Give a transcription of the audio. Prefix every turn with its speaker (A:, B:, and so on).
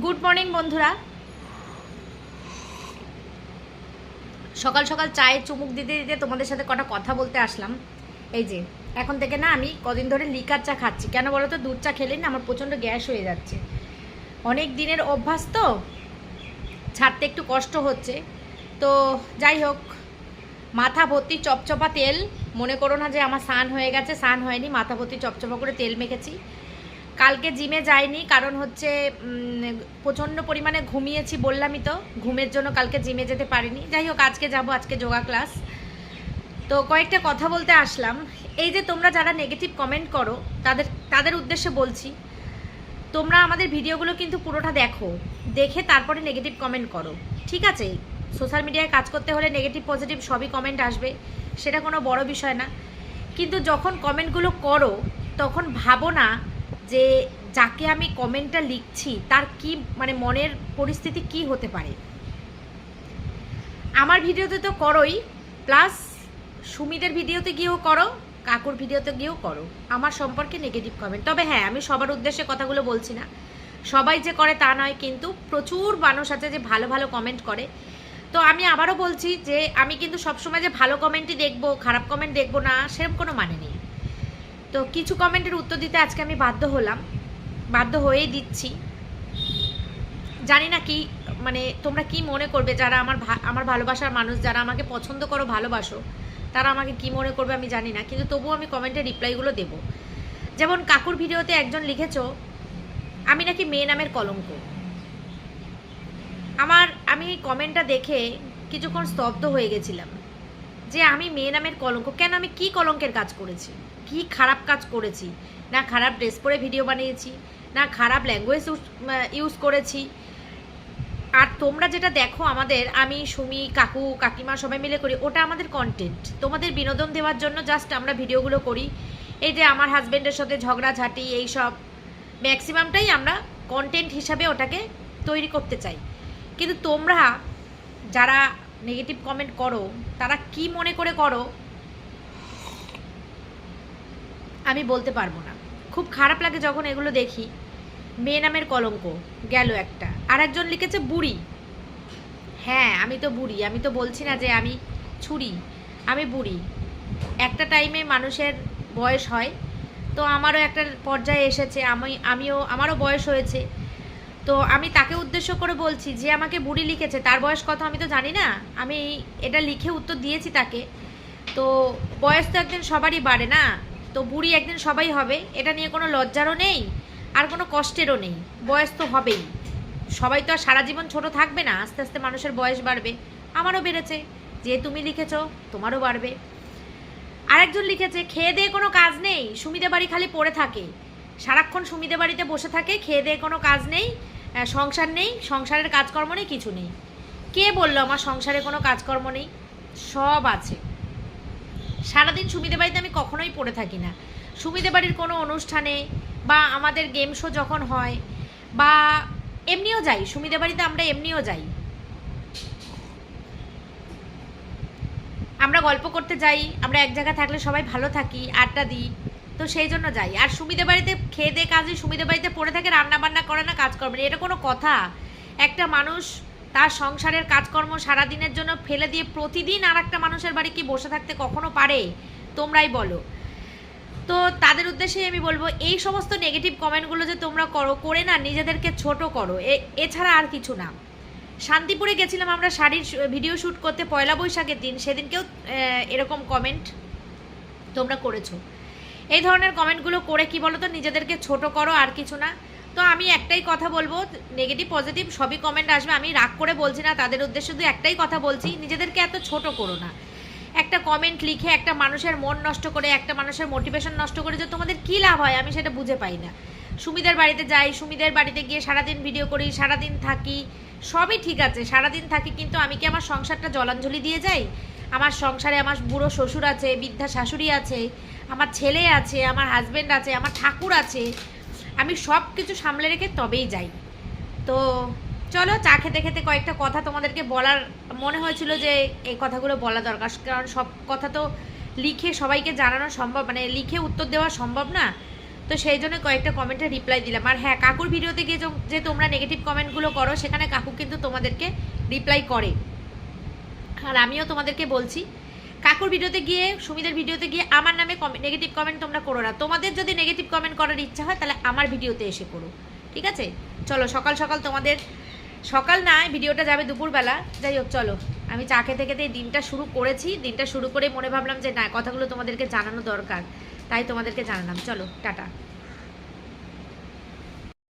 A: Good morning বন্ধুরা। সকাল সকাল চায়ে চুমুক দিতে দিতে তোমাদের সাথে কটা কথা বলতে আসলাম। এই যে, এখন থেকে না আমি কদিন ধরে লিকার চা খাচ্ছি। কেন বলো তো দুধ চা খেলেই না আমার প্রচণ্ড গ্যাস হয়ে যাচ্ছে। অনেক দিনের অভ্যাস তো, ছাড়তে একটু কষ্ট হচ্ছে। তো যাই হোক, মাথা ভর্তি চপচপা তেল। মনে করো না যে আমার স্নান হয়ে গেছে, স্নান হয়নি, মাথা ভর্তি চপচপা করে তেল মেখেছি। কালকে জিমে যাইনি, কারণ হচ্ছে প্রচণ্ড পরিমাণে ঘুমিয়েছি বললামই তো, ঘুমের জন্য কালকে জিমে যেতে পারিনি। যাই হোক, আজকে যাব, আজকে যোগা ক্লাস। তো কয়েকটা কথা বলতে আসলাম। এই যে তোমরা যারা নেগেটিভ কমেন্ট করো, তাদের তাদের উদ্দেশ্যে বলছি, তোমরা আমাদের ভিডিওগুলো কিন্তু পুরোটা দেখো, দেখে তারপরে নেগেটিভ কমেন্ট করো, ঠিক আছে? সোশ্যাল মিডিয়ায় কাজ করতে হলে নেগেটিভ পজিটিভ সবই কমেন্ট আসবে, সেটা কোনো বড় বিষয় না। কিন্তু যখন কমেন্টগুলো করো, তখন ভাবো না যে যাকে আমি কমেন্টটা লিখছি, তার কি মানে মনের পরিস্থিতি কি হতে পারে? আমার ভিডিওতে তো করোই প্লাস সুমিদের ভিডিওতে গিয়েও করো, কাকুর ভিডিওতে গিয়েও করো। আমার সম্পর্কে নেগেটিভ কমেন্ট তবে হ্যাঁ আমি সবার উদ্দেশ্যে কথাগুলো বলছি না। সবাই যে করে তা নয়, কিন্তু প্রচুর মানুষ আছে যে ভালো ভালো কমেন্ট করে। তো আমি আবারও বলছি যে, আমি কিন্তু সবসময় যে ভালো কমেন্টই দেখব, খারাপ কমেন্ট দেখব না, সেরকম কোনো মানে নেই। তো কিছু কমেন্টের উত্তর দিতে আজকে আমি বাধ্য হলাম। বাধ্য হয়েই দিচ্ছি। জানি না কি মানে তোমরা কি মনে করবে, যারা আমার আমার ভালোবাসার মানুষ, যারা আমাকে পছন্দ করো, ভালোবাসো, তারা আমাকে কি মনে করবে আমি জানি না, কিন্তু তবুও আমি কমেন্টের রিপ্লাইগুলো দেবো। যেমন কাকুর ভিডিওতে একজন লিখেছো, আমি নাকি মেয়ে নামের কলঙ্ক। আমার, আমি কমেন্টটা দেখে কিছুক্ষণ স্তব্ধ হয়ে গেছিলাম। যে আমি মেয়ে নামের কলঙ্ক, কেন আমি কি কলঙ্কের কাজ করেছি? কি খারাপ কাজ করেছি? না খারাপ ড্রেস পরে ভিডিও বানিয়েছি, না খারাপ ল্যাঙ্গুয়েজ ইউজ করেছি। আর তোমরা যেটা দেখো আমাদের, আমি, সুমি, কাকু, কাকিমা সবাই মিলে করি, ওটা আমাদের কন্টেন্ট তোমাদের বিনোদন দেওয়ার জন্য জাস্ট আমরা ভিডিওগুলো করি। এই যে আমার হাজব্যান্ডের সাথে ঝগড়াঝাটি এইসব ম্যাক্সিমামটাই আমরা কন্টেন্ট হিসাবে ওটাকে তৈরি করতে চাই। কিন্তু তোমরা, যারা নেগেটিভ কমেন্ট করো, তারা কি মনে করে করো, আমি বলতে পারব না। খুব খারাপ লাগে যখন এগুলো দেখি। মেয়ে নামের কলঙ্ক, গেল একটা। আর একজন লিখেছে, বুড়ি। হ্যাঁ আমি তো বুড়ি। আমি তো বলছি না যে আমি ছুরি। আমি বুড়ি। একটা টাইমে মানুষের বয়স হয়, তো আমারও একটা পর্যায়ে এসেছে। আমি, আমিও, আমারও বয়স হয়েছে। তো আমি তাকে উদ্দেশ্য করে বলছি যে আমাকে বুড়ি লিখেছে। তার বয়স কত আমি তো জানি না। আমি এটা লিখে উত্তর দিয়েছি তাকে। তো বয়স তো একদিন সবারই বাড়ে না? তো বুড়ি একদিন সবাই হবে। এটা নিয়ে কোনো লজ্জারও নেই, আর কোনো কষ্টেরও নেই। বয়স তো হবেই। সবাই তো আর সারা জীবন ছোট থাকবে না। আস্তে আস্তে মানুষের বয়স বাড়বে। আমারও বেড়েছে। যে তুমি লিখেছ, তোমারও বাড়বে। আরেকজন লিখেছে, খেয়ে দিয়ে কোনো কাজ নেই। সুমিদে বাড়ি খালি পড়ে থাকে। সারাক্ষণ সুমিদে বাড়িতে বসে থাকে। খেয়ে দিয়ে কোনো কাজ নেই। সংসার নেই, সংসারের কাজকর্ম নেই, কিছু নেই। কে বলল আমার সংসারে কোনো কাজকর্ম নেই? সব আছে। সারাদিন সুমিদে বাড়িতে আমি কখনোই পড়ে থাকি না। সুমিদে বাড়ির কোনো অনুষ্ঠানে বা আমাদের গেম শো যখন হয়, বা এমনিও যাই সুমিদে বাড়িতে আমরা এমনিও যাই। আমরা গল্প করতে যাই, আমরা এক জায়গায় থাকলে সবাই ভালো থাকি, আড্ডা দিই। তো সেই জন্য যাই। আর সুমিদে বাড়িতে খেয়ে দিয়ে কাজে সুমিদে বাড়িতে পড়ে থাকে রান্না বান্না করে না কাজ করবে এটা কোনো কথা। একটা মানুষ তার সংসারের কাজকর্ম সারাদিনের জন্য ফেলে দিয়ে প্রতিদিন আর একটা মানুষের বাড়ি কি বসে থাকতে কখনো পারে? তোমরাই বলো। তো তাদের উদ্দেশ্যে আমি বলব, এই সমস্ত নেগেটিভ কমেন্টগুলো যে তোমরা করো, করে না, নিজেদেরকে ছোট করো। এছাড়া আর কিছু না। শান্তিপুরে গেছিলাম আমরা শাড়ির ভিডিও শ্যুট করতে পয়লা বৈশাখের দিন। সেদিনকেও এরকম কমেন্ট তোমরা করেছ। এই ধরনের কমেন্টগুলো করে কি বলো তো নিজেদেরকে ছোট করো, আর কিছু না। তো আমি একটাই কথা বলব, নেগেটিভ, পজিটিভ, সবই কমেন্ট আসবে। আমি রাগ করে বলছি না, তাদের উদ্দেশ্যে শুধু একটাই কথা বলছি, নিজেদেরকে এত ছোট করো না। একটা কমেন্ট লিখে একটা মানুষের মন নষ্ট করে, একটা মানুষের মোটিভেশন নষ্ট করে যে তোমাদের কী লাভ হয়, আমি সেটা বুঝে পাই না। সুমিদের বাড়িতে যাই, সুমিদের বাড়িতে গিয়ে সারাদিন ভিডিও করি, সারাদিন থাকি, সবই ঠিক আছে। সারাদিন থাকি, কিন্তু আমি কি আমার সংসারটা জলাঞ্জলি দিয়ে যাই? আমার সংসারে আমার বুড়ো শ্বশুর আছে, বৃদ্ধা শাশুড়ি আছে, আমার ছেলে আছে, আমার হাজব্যান্ড আছে, আমার ঠাকুর আছে। আমি সব কিছু সামলে রেখে তবেই যাই। তো চলো, চা খেতে খেতে কয়েকটা কথা তোমাদেরকে বলার মনে হয়েছিল যে এই কথাগুলো বলা দরকার। কারণ সব কথা তো লিখে সবাইকে জানানো সম্ভব মানে লিখে উত্তর দেওয়া সম্ভব না। তো সেই জন্য কয়েকটা কমেন্টে রিপ্লাই দিলাম। আর হ্যাঁ কাকুর ভিডিওতে গিয়ে যে তোমরা নেগেটিভ কমেন্টগুলো করো, সেখানে কাকু কিন্তু তোমাদেরকে রিপ্লাই করে। আর আমিও তোমাদেরকে বলছি, কাকুর ভিডিওতে গিয়ে, সুমিদের ভিডিওতে গিয়ে আমার নামে নেগেটিভ কমেন্ট তোমরা করো না। তোমাদের যদি নেগেটিভ কমেন্ট করার ইচ্ছা হয়, তাহলে আমার ভিডিওতে এসে করো ঠিক আছে? চলো, সকাল সকাল তোমাদের, সকাল না ভিডিওটা যাবে দুপুরবেলা। যাই হোক, চলো। আমি চা খেতে খেতে দিনটা শুরু করেছি। দিনটা শুরু করে মনে ভাবলাম যে, না, কথাগুলো তোমাদেরকে জানানো দরকার। তাই তোমাদেরকে জানালাম। চলো, টাটা।